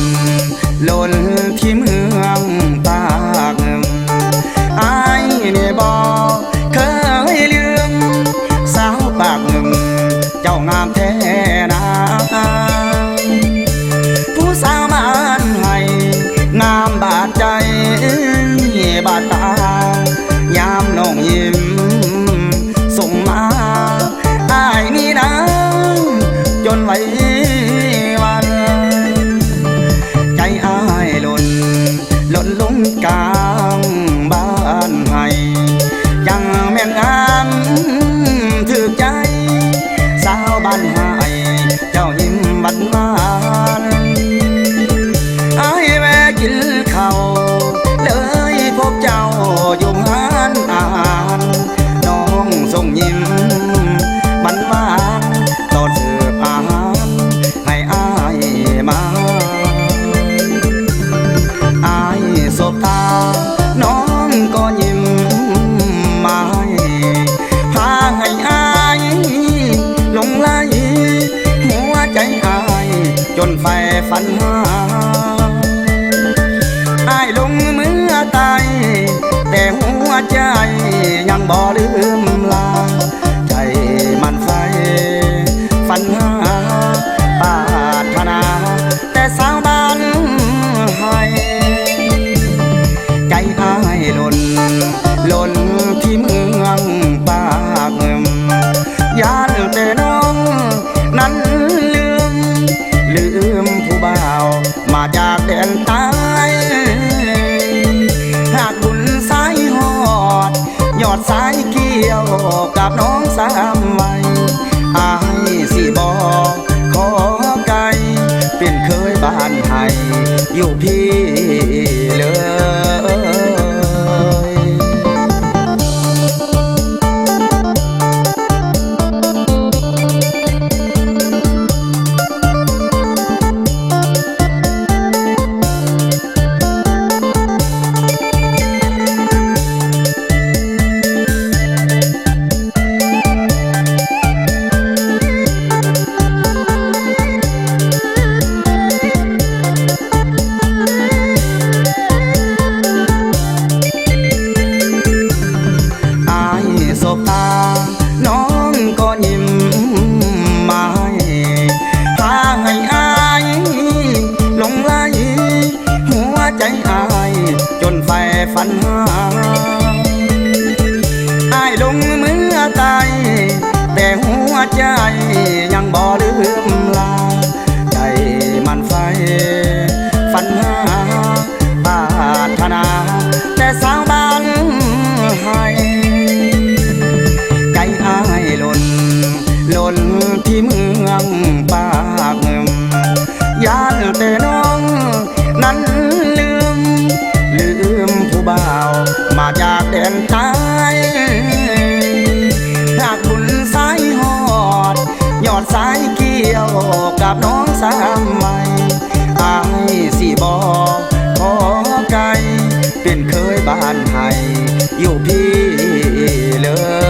นล่น ล้นลุ่มกลางบ้านให้ยังแม่นงามถือใจสาวบ้านหายเจ้ายิ้มบัดมานไอ้แม่กินเขาเลยพบเจ้าอยู่งานอ่านน้องทรงยิ้มบันมานตอเสืออ่ารให้อ้ายมา ฝันหาอายลงมือตายแต่หัวใจยังบ่ลืมลา ใจมันไฟฝันหาปาถนา แต่สาวบ้านให้ใจอายหล่นหล่นที่มือ จากแดนใต้หากบุญสายหอด ยอดสายเกี่ยวกับน้องสามวัยอายสิบอกขอไกลเป็นเคยบ้านไทยอยู่พี่ ฝันหาอายลงมือตายแต่หัวใจยังบ่ลืมลา ใจมันไฟฝันหาปาถนา แต่สาวบ้านให้ใจอายหล่นหล่นที่เมืองป่า ดินตายหากคุณสายหอด ยอดสายเกี่ยวกับน้องสามใหม่อายสีบอกขอไกลเป็นเคยบ้านไทยอยู่พี่เลย